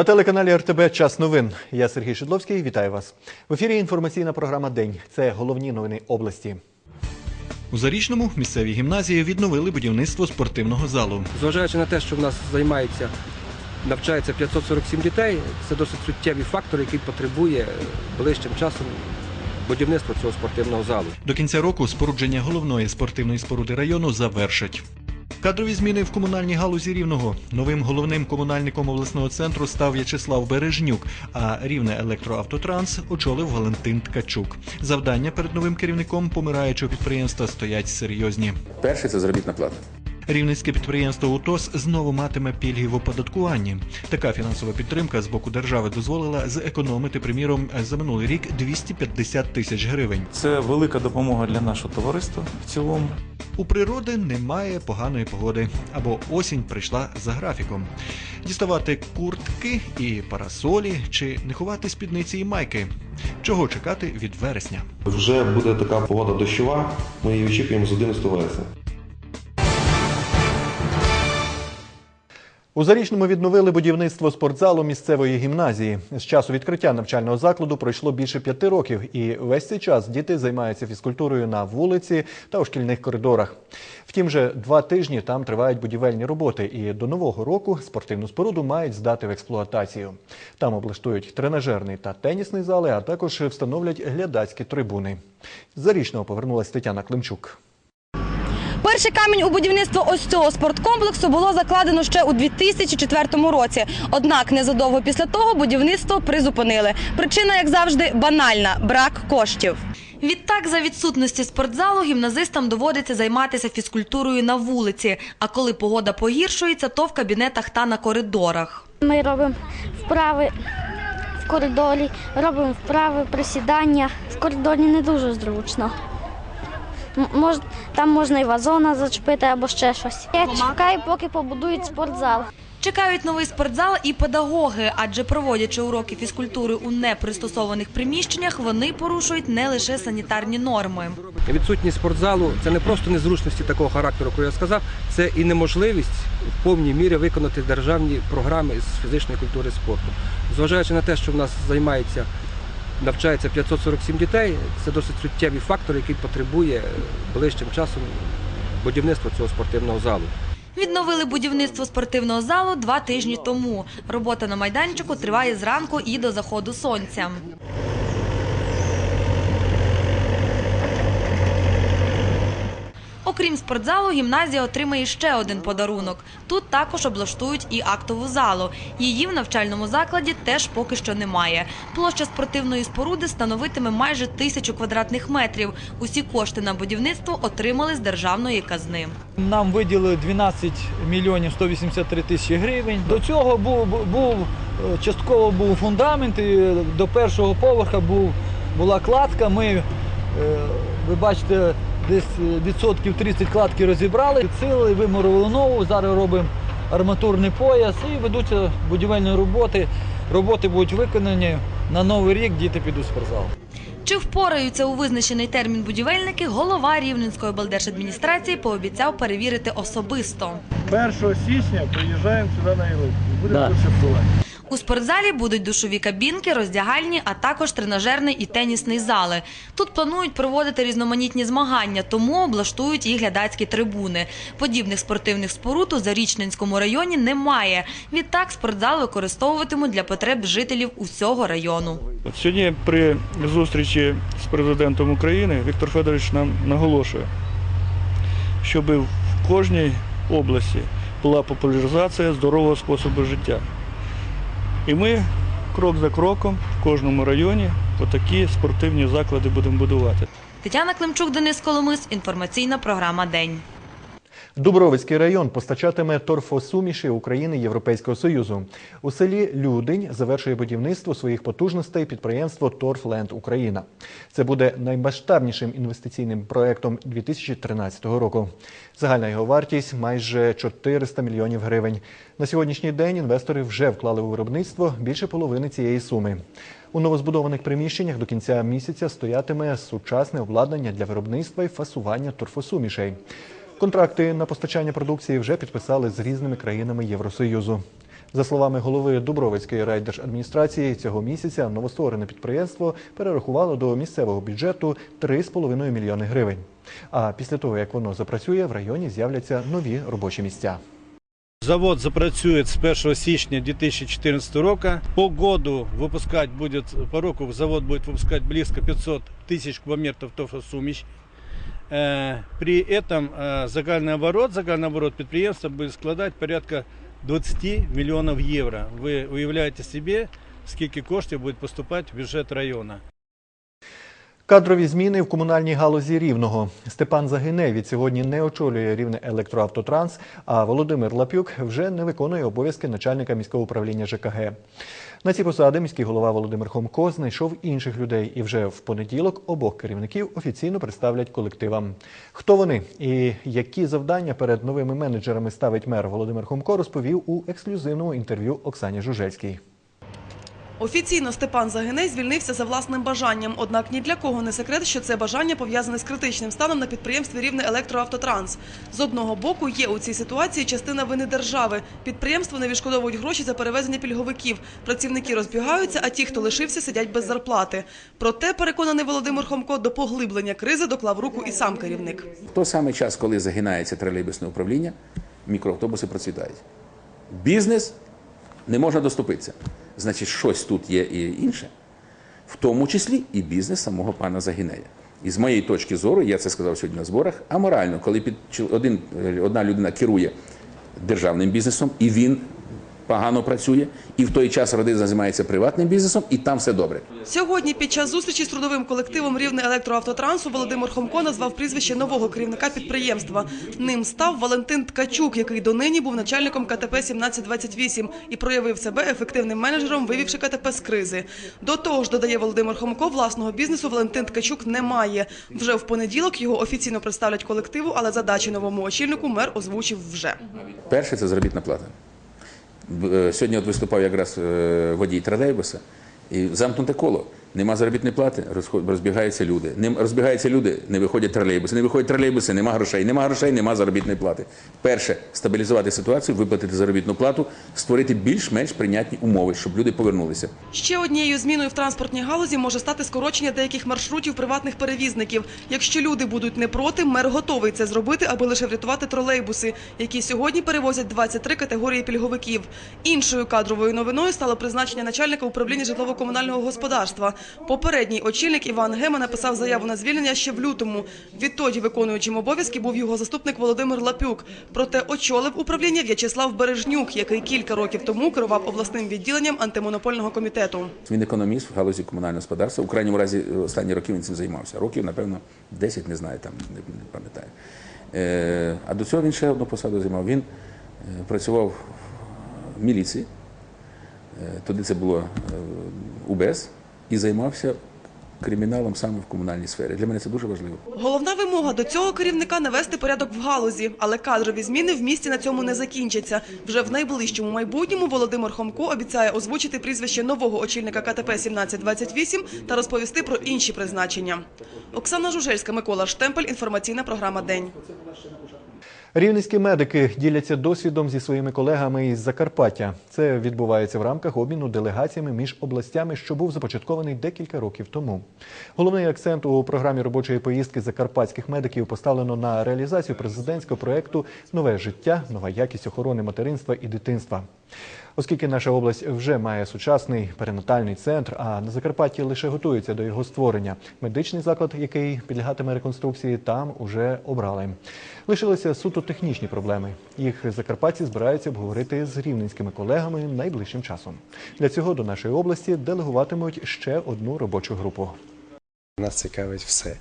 На телеканалі РТБ Час новин. Я Сергій Шедловський. Вітаю вас. В ефірі інформаційна програма День. Це головні новини області. У Зарічному місцевій гімназії відновили будівництво спортивного залу. Зважаючи на те, що в нас займається, навчається 547 дітей, це досить суттєвий фактор, який потребує ближчим часом будівництва цього спортивного залу. До кінця року спорудження головної спортивної споруди району завершать. Кадрові зміни в комунальній галузі Рівного. Новим головним комунальником обласного центру став В'ячеслав Бережнюк, а Рівне електроавтотранс очолив Валентин Ткачук. Завдання перед новим керівником помираючого підприємства стоять серйозні. Перший це заробітна плата. Рівненське підприємство УТОС знову матиме пільги в оподаткуванні. Така фінансова підтримка з боку держави дозволила зекономити, приміром, за минулий рік 250 тисяч гривень. Це велика допомога для нашого товариства в цілому. У природи немає поганої погоди, або осінь прийшла за графіком. Діставати куртки і парасолі чи не ховати спідниці і майки. Чого чекати від вересня? Вже буде така погода дощова. Ми її очікуємо з 11 вересня. У Зарічному відновили будівництво спортзалу місцевої гімназії. З часу відкриття навчального закладу пройшло більше п'яти років, і весь цей час діти займаються фізкультурою на вулиці та у шкільних коридорах. Втім, вже два тижні там тривають будівельні роботи, і до нового року спортивну споруду мають здати в експлуатацію. Там облаштують тренажерний та тенісний зали, а також встановлять глядацькі трибуни. З Зарічного повернулася Тетяна Климчук. Перший камінь у будівництво ось цього спорткомплексу було закладено ще у 2004 році. Однак незадовго після того будівництво призупинили. Причина, як завжди, банальна брак коштів. Відтак, за відсутності спортзалу, гімназистам доводиться займатися фізкультурою на вулиці. А коли погода погіршується, то в кабінетах та на коридорах. Ми робимо вправи в коридорі, робимо вправи, присідання. В коридорі не дуже зручно. Мож, там можна і вазона зачепити або ще щось. Я чекаю, поки побудують спортзал. Чекають новий спортзал і педагоги, адже проводячи уроки фізкультури у непристосованих приміщеннях, вони порушують не лише санітарні норми. Відсутність спортзалу це не просто незручності такого характеру, як я сказав, це і неможливість в повній мірі виконати державні програми з фізичної культури спорту. Зважаючи на те, що в нас займається, навчається 547 дітей, це досить суттєвий фактор, який потребує ближчим часом будівництва цього спортивного залу. Відновили будівництво спортивного залу два тижні тому. Робота на майданчику триває зранку і до заходу сонця. Окрім спортзалу, гімназія отримає ще один подарунок. Тут також облаштують і актову залу. Її в навчальному закладі теж поки що немає. Площа спортивної споруди становитиме майже тисячу квадратних метрів. Усі кошти на будівництво отримали з державної казни. Нам виділили 12 мільйонів 183 тисячі гривень. До цього був, був частково був фундамент, і до першого поверха був, була кладка. Ми, е, ви бачите, десь е, відсотків 30 кладки розібрали, підсилили, вимурували нову. Зараз робимо арматурний пояс і ведуться будівельні роботи. Роботи будуть виконані на новий рік, діти підуть в спортзал. Чи впораються у визначений термін будівельники, голова Рівненської облдержадміністрації пообіцяв перевірити особисто. 1 січня приїжджаємо сюди на Ілик. Будемо концептувати. У спортзалі будуть душові кабінки, роздягальні, а також тренажерний і тенісний зали. Тут планують проводити різноманітні змагання, тому облаштують і глядацькі трибуни. Подібних спортивних споруд у Зарічненському районі немає. Відтак спортзал використовуватимуть для потреб жителів усього району. Сьогодні при зустрічі з президентом України Віктор Федорович нам наголошує, щоб в кожній області була популяризація здорового способу життя. І ми крок за кроком в кожному районі отакі спортивні заклади будемо будувати. Тетяна Климчук, Денис Коломис. Інформаційна програма День. Дубровицький район постачатиме торфосуміші України Європейського Союзу. У селі Людень завершує будівництво своїх потужностей підприємство Торфленд Україна. Це буде наймасштабнішим інвестиційним проектом 2013 року. Загальна його вартість майже 400 мільйонів гривень. На сьогоднішній день інвестори вже вклали у виробництво більше половини цієї суми. У новозбудованих приміщеннях до кінця місяця стоятиме сучасне обладнання для виробництва і фасування торфосумішей. Контракти на постачання продукції вже підписали з різними країнами Євросоюзу. За словами голови Дубровицької райдержадміністрації, цього місяця новостворене підприємство перерахувало до місцевого бюджету 3,5 мільйони гривень. А після того, як воно запрацює, в районі з'являться нові робочі місця. Завод запрацює з 1 січня 2014 року. По году выпускать будет, по року завод будет выпускать близко 500 тысяч кубометров тофосуміш. Э, При этом э, загальный оборот, загальный оборот предприятия будет складать порядка 20 миллионов евро. Вы уявляете себе, скільки коштів буде поступати в бюджет району. Кадрові зміни в комунальній галузі Рівного. Степан Загиней від сьогодні не очолює Рівне електроавтотранс, а Володимир Лапюк вже не виконує обов'язки начальника міського управління ЖКГ. На ці посади міський голова Володимир Хомко знайшов інших людей і вже в понеділок обох керівників офіційно представлять колективам. Хто вони і які завдання перед новими менеджерами ставить мер Володимир Хомко, розповів у ексклюзивному інтерв'ю Оксані Жужельській. Офіційно Степан Загиней звільнився за власним бажанням. Однак ні для кого не секрет, що це бажання пов'язане з критичним станом на підприємстві Рівне електроавтотранс. З одного боку є у цій ситуації частина вини держави. Підприємство не відшкодовують гроші за перевезення пільговиків. Працівники розбігаються, а ті, хто лишився, сидять без зарплати. Проте, переконаний Володимир Хомко, до поглиблення кризи доклав руку і сам керівник. В той самий час, коли загинається тролейбусне управління, мікроавтобуси процвітають. Бізнес не можна доступитися. Значить, щось тут є і інше, в тому числі і бізнес самого пана Загінея. І з моєї точки зору, я це сказав сьогодні на зборах, аморально, коли під, один, е, одна людина керує державним бізнесом, і він погано працює, і в той час родина займається приватним бізнесом, і там все добре. Сьогодні під час зустрічі з трудовим колективом Рівне електроавтотрансу Володимир Хомко назвав прізвище нового керівника підприємства. Ним став Валентин Ткачук, який донині був начальником КТП 1728 і проявив себе ефективним менеджером, вивівши КТП з кризи. До того ж, додає Володимир Хомко, власного бізнесу Валентин Ткачук не має. Вже в понеділок його офіційно представлять колективу, але задачі новому очільнику мер озвучив вже. Перше це заробітна плата. Е, Сьогодні от виступав якраз е, водій тролейбуса, і замкнуте коло. Нема заробітної плати, розбігаються люди. Нем- Розбігаються люди, не виходять тролейбуси. Не виходять тролейбуси, нема грошей. Нема грошей, нема заробітної плати. Перше стабілізувати ситуацію, виплатити заробітну плату, створити більш-менш прийнятні умови, щоб люди повернулися. Ще однією зміною в транспортній галузі може стати скорочення деяких маршрутів приватних перевізників. Якщо люди будуть не проти, мер готовий це зробити, аби лише врятувати тролейбуси, які сьогодні перевозять 23 категорії пільговиків. Іншою кадровою новиною стало призначення начальника управління житлово-комунального господарства. Попередній очільник Іван Гема написав заяву на звільнення ще в лютому. Відтоді виконуючим обов'язки був його заступник Володимир Лапюк. Проте очолив управління В'ячеслав Бережнюк, який кілька років тому керував обласним відділенням антимонопольного комітету. Він економіст в галузі комунального господарства. У крайньому разі е, останні роки він цим займався. Років, напевно, 10, не знаю, там не, пам'ятаю. Е, а до цього він ще одну посаду займав. Він е, працював в міліції, тоді це було УБС, і займався криміналом саме в комунальній сфері. Для мене це дуже важливо. Головна вимога до цього керівника навести порядок в галузі, але кадрові зміни в місті на цьому не закінчаться. Вже в найближчому майбутньому Володимир Хомко обіцяє озвучити прізвище нового очільника КТП 1728 та розповісти про інші призначення. Оксана Жужельська, Микола Штемпель. Інформаційна програма День. Рівненські медики діляться досвідом зі своїми колегами із Закарпаття. Це відбувається в рамках обміну делегаціями між областями, що був започаткований декілька років тому. Головний акцент у програмі робочої поїздки закарпатських медиків поставлено на реалізацію президентського проекту Нове життя, нова якість охорони материнства і дитинства. Оскільки наша область вже має сучасний перинатальний центр, а на Закарпатті лише готується до його створення. Медичний заклад, який підлягатиме реконструкції, там уже обрали. Лишилися суто технічні проблеми. Їх закарпатці збираються обговорити з рівненськими колегами найближчим часом. Для цього до нашої області делегуватимуть ще одну робочу групу. Нас цікавить все,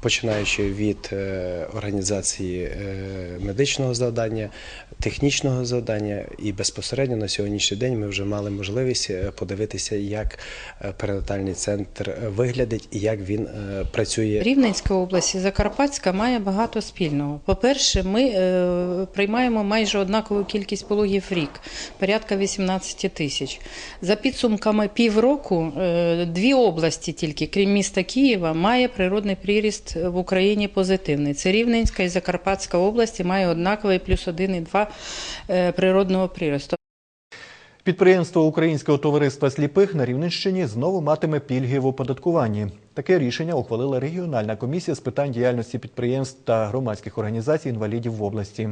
починаючи від е, організації е, медичного завдання, технічного завдання, і безпосередньо на сьогоднішній день ми вже мали можливість е, подивитися, як перинатальний центр виглядить і як він працює. Рівненська область Закарпатська має багато спільного. По-перше, ми е, приймаємо майже однакову кількість пологів в рік, порядка 18 тисяч. За підсумками півроку, дві області тільки, крім міста Києва, має природний приріст в Україні позитивний. Це Рівненська і Закарпатська області має однаковий плюс 1,2 е, природного приросту. Підприємство Українського товариства сліпих на Рівненщині знову матиме пільги в оподаткуванні. Таке рішення ухвалила регіональна комісія з питань діяльності підприємств та громадських організацій інвалідів в області.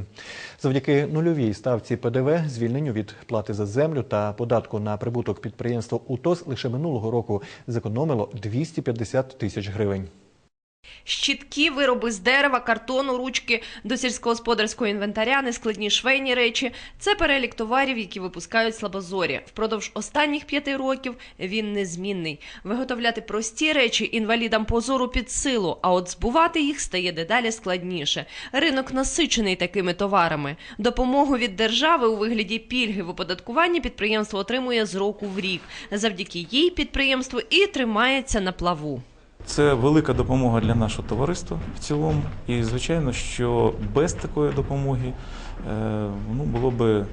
Завдяки нульовій ставці ПДВ, звільненню від плати за землю та податку на прибуток підприємство УТОС лише минулого року зекономило 250 тисяч гривень. Щітки, вироби з дерева, картону, ручки до сільськогосподарського інвентаря, нескладні швейні речі це перелік товарів, які випускають слабозорі. Впродовж останніх п'яти років він незмінний. Виготовляти прості речі інвалідам позору під силу, а от збувати їх стає дедалі складніше. Ринок насичений такими товарами. Допомогу від держави у вигляді пільги в оподаткуванні підприємство отримує з року в рік. Завдяки їй підприємство і тримається на плаву. Це велика допомога для нашого товариства в цілому. І, звичайно, що без такої допомоги е, ну, було би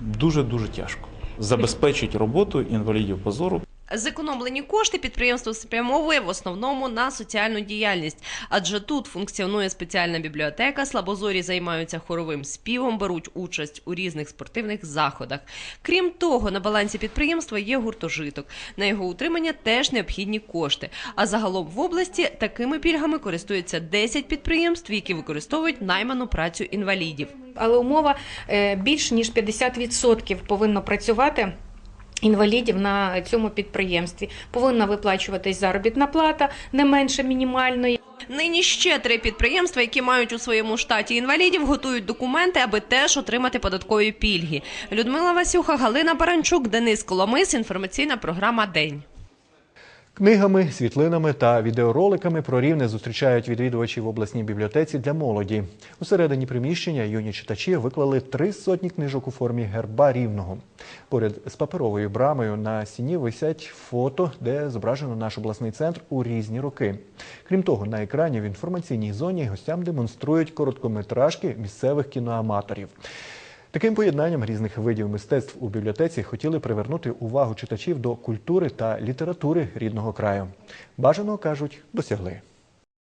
дуже-дуже тяжко забезпечити роботу інвалідів позору. Зекономлені кошти підприємство спрямовує в основному на соціальну діяльність, адже тут функціонує спеціальна бібліотека, слабозорі займаються хоровим співом, беруть участь у різних спортивних заходах. Крім того, на балансі підприємства є гуртожиток. На його утримання теж необхідні кошти. А загалом в області такими пільгами користуються 10 підприємств, які використовують найману працю інвалідів. але умова е, більш ніж 50% повинно працювати. Інвалідів на цьому підприємстві повинна виплачуватись заробітна плата не менше мінімальної. Нині ще три підприємства, які мають у своєму штаті інвалідів, готують документи, аби теж отримати податкові пільги. Людмила Васюха, Галина Баранчук, Денис Коломис. Інформаційна програма День. Книгами, світлинами та відеороликами про рівне зустрічають відвідувачі в обласній бібліотеці для молоді. Усередині приміщення юні читачі виклали три сотні книжок у формі герба рівного. Поряд з паперовою брамою на стіні висять фото, де зображено наш обласний центр у різні роки. Крім того, на екрані в інформаційній зоні гостям демонструють короткометражки місцевих кіноаматорів. Таким поєднанням різних видів мистецтв у бібліотеці хотіли привернути увагу читачів до культури та літератури рідного краю. Бажаного кажуть, досягли.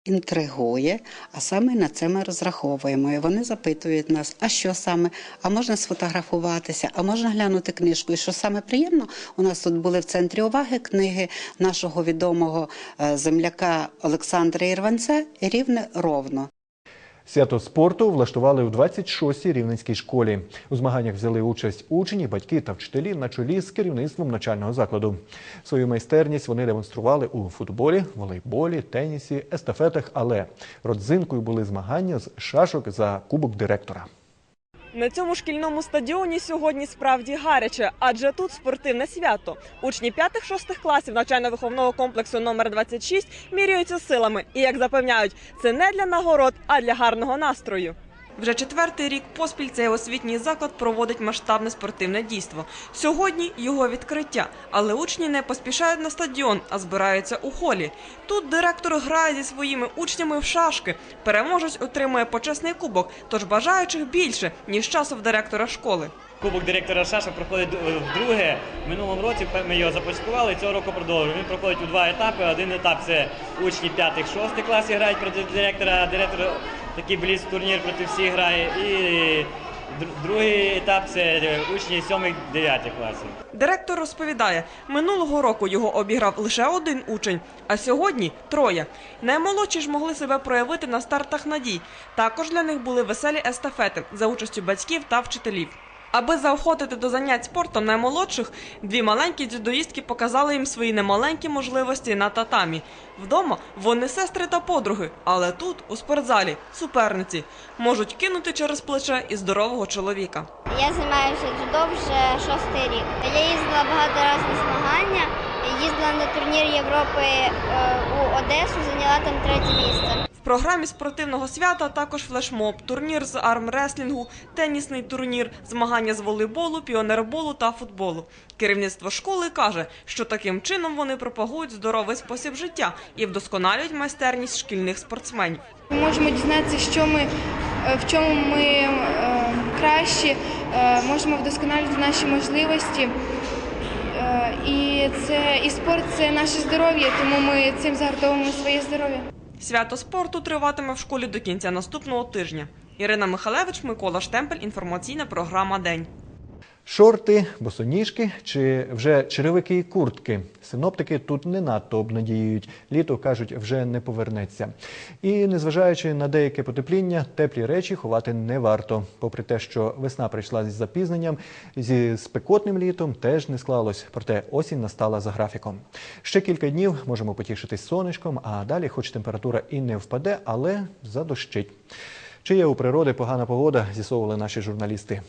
Інтригує, а саме на це ми розраховуємо. І вони запитують нас, а що саме, а можна сфотографуватися, а можна глянути книжку. І що саме приємно, у нас тут були в центрі уваги книги нашого відомого е, земляка Олександра Ірванця Рівне ровно. Свято спорту влаштували у 26-й рівненській школі. У змаганнях взяли участь учні, батьки та вчителі на чолі з керівництвом начального закладу. Свою майстерність вони демонстрували у футболі, волейболі, тенісі, естафетах, але родзинкою були змагання з шашок за кубок директора. На цьому шкільному стадіоні сьогодні справді гаряче, адже тут спортивне свято. Учні 5-6 класів навчально-виховного комплексу номер 26 міряються силами. І як запевняють, це не для нагород, а для гарного настрою. Вже четвертий рік поспіль цей освітній заклад проводить масштабне спортивне дійство. Сьогодні його відкриття, але учні не поспішають на стадіон, а збираються у холі. Тут директор грає зі своїми учнями в шашки. Переможець отримує почесний кубок, тож бажаючих більше ніж часу в директора школи. Кубок директора Шаша проходить е, вдруге. Минулому році ми його започаткували, цього року продовжуємо. Він проходить у два етапи. Один етап це учні 5-6 класів грають проти директора, директор такий бліц турнір проти всіх грає. І другий етап це учні 7-9 класів. Директор розповідає, минулого року його обіграв лише один учень, а сьогодні троє. Наймолодші ж могли себе проявити на стартах надій. Також для них були веселі естафети за участю батьків та вчителів. Аби заохотити до занять спортом наймолодших, дві маленькі дзюдоїстки показали їм свої немаленькі можливості на татамі. Вдома вони сестри та подруги, але тут, у спортзалі, суперниці можуть кинути через плече і здорового чоловіка. Я займаюся дзюдо вже шостий рік. Я їздила багато разів на змагання, їздила на турнір Європи е, у Одесу, зайняла там третє місце. Програмі спортивного свята також флешмоб, турнір з армреслінгу, тенісний турнір, змагання з волейболу, піонерболу та футболу. Керівництво школи каже, що таким чином вони пропагують здоровий спосіб життя і вдосконалюють майстерність шкільних спортсменів. Ми можемо дізнатися, що ми е, в чому ми е, кращі, е, можемо вдосконалювати наші можливості. Е, І це і спорт це наше здоров'я, тому ми цим загартовуємо своє здоров'я. Свято спорту триватиме в школі до кінця наступного тижня. Ірина Михалевич, Микола Штемпель. Інформаційна програма День. Шорти, босоніжки чи вже черевики і куртки. Синоптики тут не надто обнадіюють. Літо кажуть, вже не повернеться. І незважаючи на деяке потепління, теплі речі ховати не варто. Попри те, що весна прийшла з запізненням, зі спекотним літом теж не склалось. Проте осінь настала за графіком. Ще кілька днів можемо потішитись сонечком, а далі, хоч температура і не впаде, але задощить. Чи є у природи погана погода, з'ясовували наші журналісти.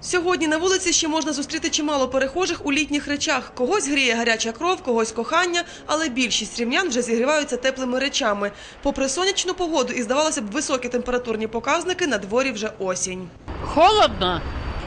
Сьогодні на вулиці ще можна зустріти чимало перехожих у літніх речах. Когось гріє гаряча кров, когось кохання, але більшість рівнян вже зігріваються теплими речами. Попри сонячну погоду і, здавалося б, високі температурні показники, на дворі вже осінь. Холодно.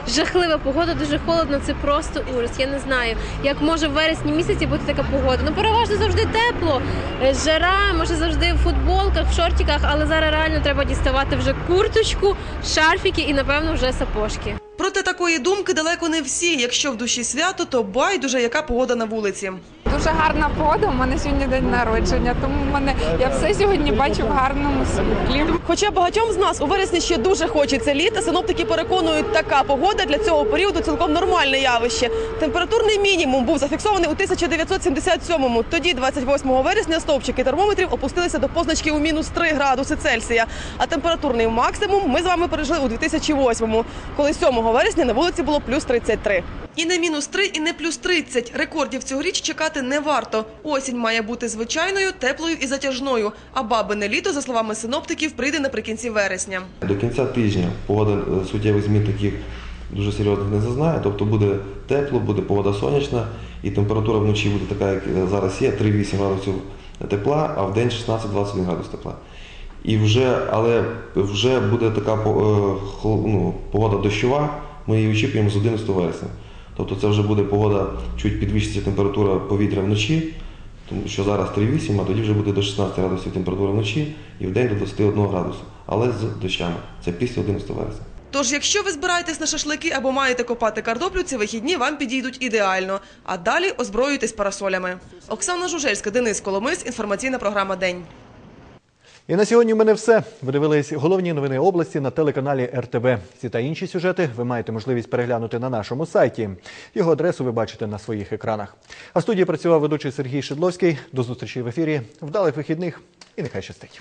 Жахлива погода, дуже холодно, це просто ужас. Я не знаю, як може в вересні місяці бути така погода. Ну переважно завжди тепло, е, жара, може завжди в футболках, в шортиках, але зараз реально треба діставати вже курточку, шарфіки і напевно вже сапожки. Проте такої думки далеко не всі. Якщо в душі свято, то байдуже, яка погода на вулиці. Дуже гарна погода. У мене сьогодні день народження, тому мене я все сьогодні бачу в гарному світлі. Хоча багатьом з нас у вересні ще дуже хочеться літа, синоптики переконують, така погода для цього періоду цілком нормальне явище. Температурний мінімум був зафіксований у 1977-му. Тоді, 28 вересня, стовпчики термометрів опустилися до позначки у мінус 3 градуси Цельсія. А температурний максимум ми з вами пережили у 2008-му, коли 7 вересня на вулиці було плюс 33. І не мінус 3, і не плюс 30. Рекордів цьогоріч чекати не варто. Осінь має бути звичайною, теплою і затяжною. А бабине літо, за словами синоптиків, прийде наприкінці вересня. До кінця тижня погода е, суттєвих змін таких дуже серйозних не зазнає. Тобто буде тепло, буде погода сонячна і температура вночі буде така, як е, зараз є, 3-8 градусів тепла, а в день 16-21 градус тепла. І вже, але вже буде така е, ну, погода дощова, ми її очікуємо з 11 вересня. Тобто це вже буде погода, чуть підвищиться температура повітря вночі, тому що зараз 3,8, а тоді вже буде до 16 градусів температура вночі і в день до 21 градусу, але з дощами. Це після 11 вересня. Тож, якщо ви збираєтесь на шашлики або маєте копати картоплю, ці вихідні вам підійдуть ідеально. А далі озброюйтесь парасолями. Оксана Жужельська, Денис Коломис, інформаційна програма День. І на сьогодні в мене все. Ви дивились головні новини області на телеканалі РТБ. Ці та інші сюжети ви маєте можливість переглянути на нашому сайті. Його адресу ви бачите на своїх екранах. А в студії працював ведучий Сергій Шедловський. До зустрічі в ефірі. Вдалих вихідних і нехай щастить.